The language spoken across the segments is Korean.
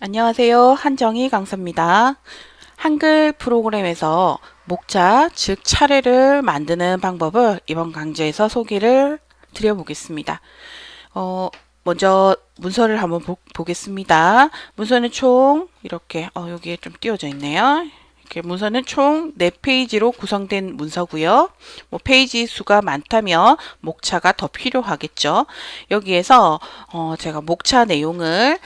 안녕하세요. 한정희 강사입니다. 한글 프로그램에서 목차, 즉 차례를 만드는 방법을 이번 강좌에서 소개를 드려보겠습니다. 어, 먼저 문서를 한번 보, 겠습니다 문서는 총 이렇게 어, 여기에 좀 띄워져 있네요. 이렇게 문서는 총 4페이지로 구성된 문서고요. 뭐 페이지 수가 많다면 목차가 더 필요하겠죠. 여기에서 어, 제가 목차 내용을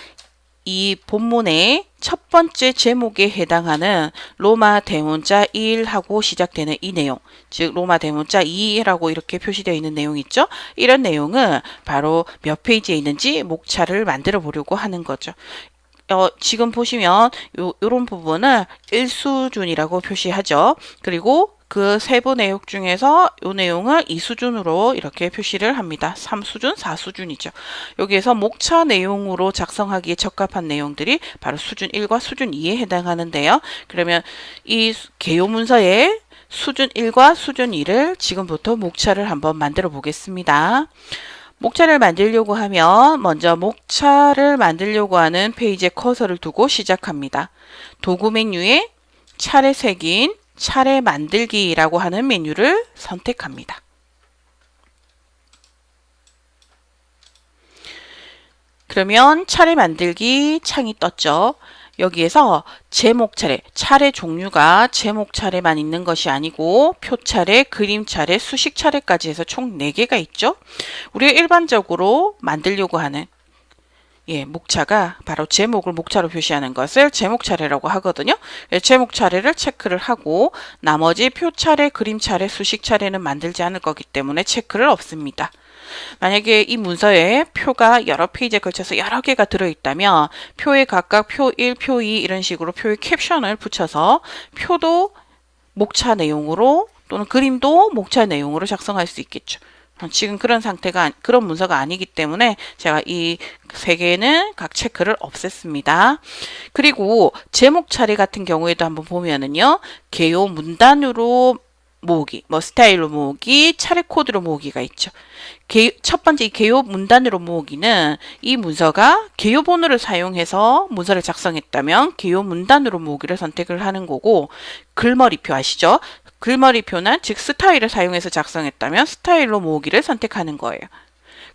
이 본문의 첫 번째 제목에 해당하는 로마 대문자 1하고 시작되는 이 내용, 즉 로마 대문자 2라고 이렇게 표시되어 있는 내용 있죠? 이런 내용은 바로 몇 페이지에 있는지 목차를 만들어 보려고 하는 거죠. 어, 지금 보시면 요, 요런 부분을 1수준이라고 표시하죠. 그리고 그 세부 내용 중에서 이 내용을 이 수준으로 이렇게 표시를 합니다. 3수준, 4수준이죠. 여기에서 목차 내용으로 작성하기에 적합한 내용들이 바로 수준 1과 수준 2에 해당하는데요. 그러면 이 개요 문서의 수준 1과 수준 2를 지금부터 목차를 한번 만들어 보겠습니다. 목차를 만들려고 하면 먼저 목차를 만들려고 하는 페이지에 커서를 두고 시작합니다. 도구 메뉴에 차례 색인 차례 만들기라고 하는 메뉴를 선택합니다. 그러면 차례 만들기 창이 떴죠. 여기에서 제목 차례, 차례 종류가 제목 차례만 있는 것이 아니고 표 차례, 그림 차례, 수식 차례까지 해서 총 4개가 있죠. 우리가 일반적으로 만들려고 하는 예, 목차가 바로 제목을 목차로 표시하는 것을 제목 차례라고 하거든요. 예, 제목 차례를 체크를 하고 나머지 표 차례, 그림 차례, 수식 차례는 만들지 않을 거기 때문에 체크를 없습니다. 만약에 이 문서에 표가 여러 페이지에 걸쳐서 여러 개가 들어있다면 표에 각각 표 1, 표 2 이런 식으로 표에 캡션을 붙여서 표도 목차 내용으로 또는 그림도 목차 내용으로 작성할 수 있겠죠. 지금 그런 상태가 그런 문서가 아니기 때문에 제가 이 세 개는 각 체크를 없앴습니다. 그리고 제목 처리 같은 경우에도 한번 보면은요. 개요 문단으로 모으기, 뭐 스타일로 모으기, 차례 코드로 모으기가 있죠. 개, 첫 번째 개요 문단으로 모으기는 이 문서가 개요 번호를 사용해서 문서를 작성했다면 개요 문단으로 모으기를 선택을 하는 거고 글머리표 아시죠? 글머리표는 즉 스타일을 사용해서 작성했다면 스타일로 모으기를 선택하는 거예요.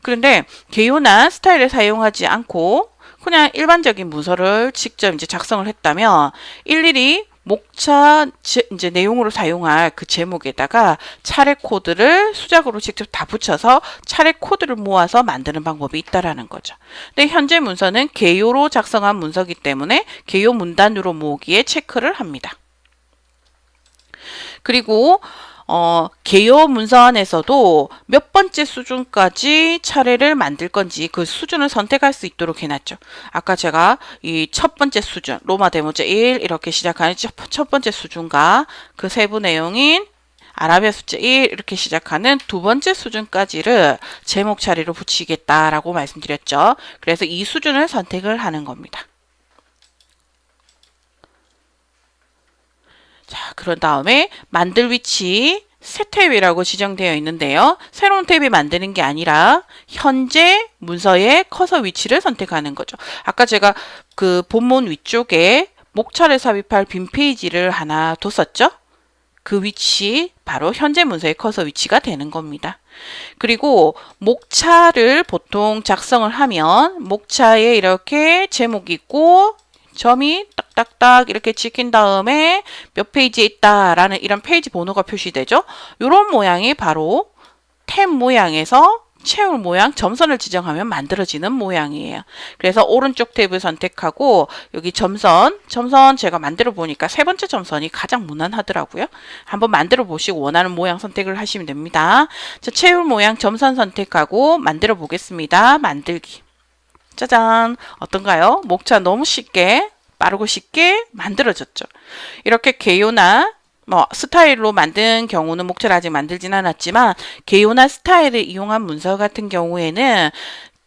그런데 개요나 스타일을 사용하지 않고 그냥 일반적인 문서를 직접 이제 작성을 했다면 일일이 목차 이제 내용으로 사용할 그 제목에다가 차례 코드를 수작으로 직접 다 붙여서 차례 코드를 모아서 만드는 방법이 있다라는 거죠. 근데 현재 문서는 개요로 작성한 문서기 때문에 개요 문단으로 모으기에 체크를 합니다. 그리고 어, 개요 문서안에서도 몇 번째 수준까지 차례를 만들 건지 그 수준을 선택할 수 있도록 해놨죠. 아까 제가 이 첫 번째 수준, 로마 대문자 1 이렇게 시작하는 첫 번째 수준과 그 세부 내용인 아라비아 숫자 1 이렇게 시작하는 두 번째 수준까지를 제목 차례로 붙이겠다라고 말씀드렸죠. 그래서 이 수준을 선택을 하는 겁니다. 자, 그런 다음에 만들 위치 새 탭이라고 지정되어 있는데요. 새로운 탭이 만드는 게 아니라 현재 문서의 커서 위치를 선택하는 거죠. 아까 제가 그 본문 위쪽에 목차를 삽입할 빈 페이지를 하나 뒀었죠. 그 위치 바로 현재 문서의 커서 위치가 되는 겁니다. 그리고 목차를 보통 작성을 하면 목차에 이렇게 제목이 있고 점이 딱딱딱 이렇게 찍힌 다음에 몇 페이지에 있다라는 이런 페이지 번호가 표시되죠. 이런 모양이 바로 탭 모양에서 채울 모양 점선을 지정하면 만들어지는 모양이에요. 그래서 오른쪽 탭을 선택하고 여기 점선, 점선 제가 만들어 보니까 세 번째 점선이 가장 무난하더라고요. 한번 만들어 보시고 원하는 모양 선택을 하시면 됩니다. 자, 채울 모양 점선 선택하고 만들어 보겠습니다. 만들기. 짜잔 어떤가요? 목차 너무 쉽게 빠르고 쉽게 만들어졌죠. 이렇게 개요나 뭐 스타일로 만든 경우는 목차를 아직 만들진 않았지만 개요나 스타일을 이용한 문서 같은 경우에는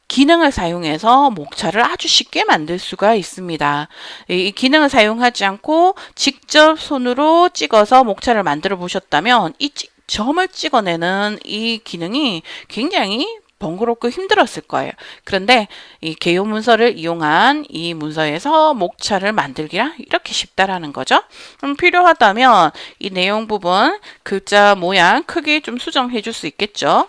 기능을 사용해서 목차를 아주 쉽게 만들 수가 있습니다. 이 기능을 사용하지 않고 직접 손으로 찍어서 목차를 만들어 보셨다면 이 점을 찍어내는 이 기능이 굉장히 번거롭고 힘들었을 거예요. 그런데 이 개요 문서를 이용한 이 문서에서 목차를 만들기가 이렇게 쉽다라는 거죠. 그럼 필요하다면 이 내용 부분 글자 모양 크기 좀 수정해 줄 수 있겠죠.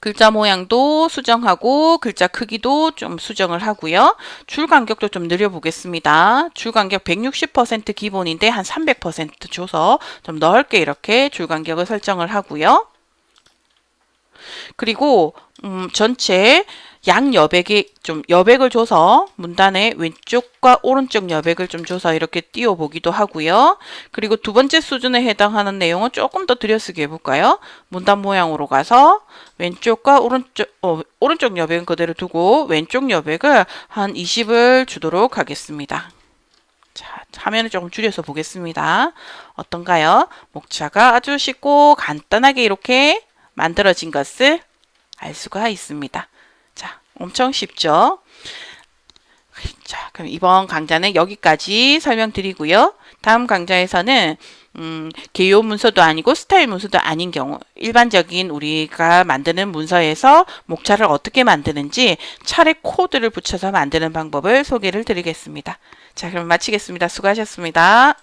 글자 모양도 수정하고 글자 크기도 좀 수정을 하고요. 줄 간격도 좀 늘려보겠습니다. 줄 간격 160% 기본인데 한 300% 줘서 좀 넓게 이렇게 줄 간격을 설정을 하고요. 그리고 음, 전체 양 여백이 좀 여백을 줘서 문단의 왼쪽과 오른쪽 여백을 좀 줘서 이렇게 띄워 보기도 하고요. 그리고 두 번째 수준에 해당하는 내용은 조금 더 들여쓰기 해볼까요? 문단 모양으로 가서 왼쪽과 오른쪽 어, 오른쪽 여백은 그대로 두고 왼쪽 여백을 한 20을 주도록 하겠습니다. 자, 화면을 조금 줄여서 보겠습니다. 어떤가요? 목차가 아주 쉽고 간단하게 이렇게 만들어진 것을 알 수가 있습니다. 자, 엄청 쉽죠? 자, 그럼 이번 강좌는 여기까지 설명드리고요. 다음 강좌에서는 음, 개요 문서도 아니고 스타일 문서도 아닌 경우 일반적인 우리가 만드는 문서에서 목차를 어떻게 만드는지 차례 코드를 붙여서 만드는 방법을 소개를 드리겠습니다. 자, 그럼 마치겠습니다. 수고하셨습니다.